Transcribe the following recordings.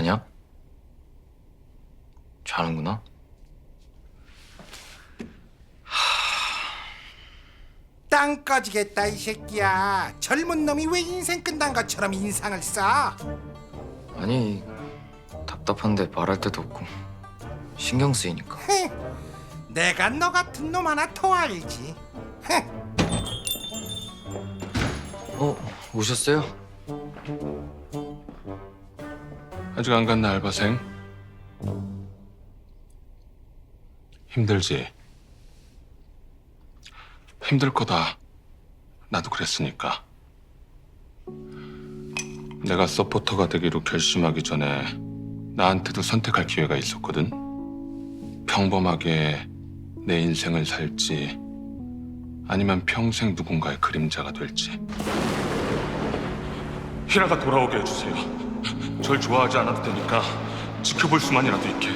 자냐? 자는구나? 땅 꺼지겠다 이 새끼야 젊은 놈이 왜 인생 끝난 것처럼 인상을 써? 아니 답답한데 말할 데도 없고 신경 쓰이니까 흥, 내가 너 같은 놈 하나 더 알지 흥, 어? 오셨어요? 아직 안 갔나 알바생? 힘들지? 힘들 거다. 나도 그랬으니까. 내가 서포터가 되기로 결심하기 전에 나한테도 선택할 기회가 있었거든. 평범하게 내 인생을 살지 아니면 평생 누군가의 그림자가 될지. 희라가 돌아오게 해주세요. 절 좋아하지 않아도 되니까 지켜볼 수만이라도 있게.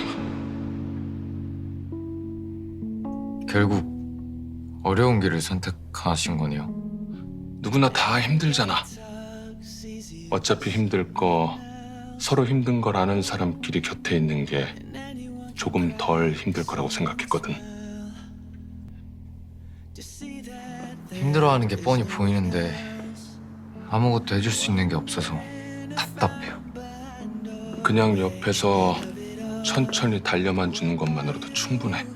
결국 어려운 길을 선택하신 거네요 누구나 다 힘들잖아. 어차피 힘들 거 서로 힘든 걸 아는 사람끼리 곁에 있는 게 조금 덜 힘들 거라고 생각했거든. 힘들어하는 게 뻔히 보이는데 아무것도 해줄 수 있는 게 없어서 답답해요 그냥 옆에서 천천히 달려만 주는 것만으로도 충분해.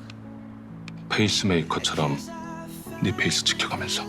페이스메이커처럼 네 페이스 지켜가면서.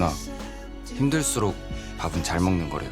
누나, 힘들수록 밥은 잘 먹는 거래요.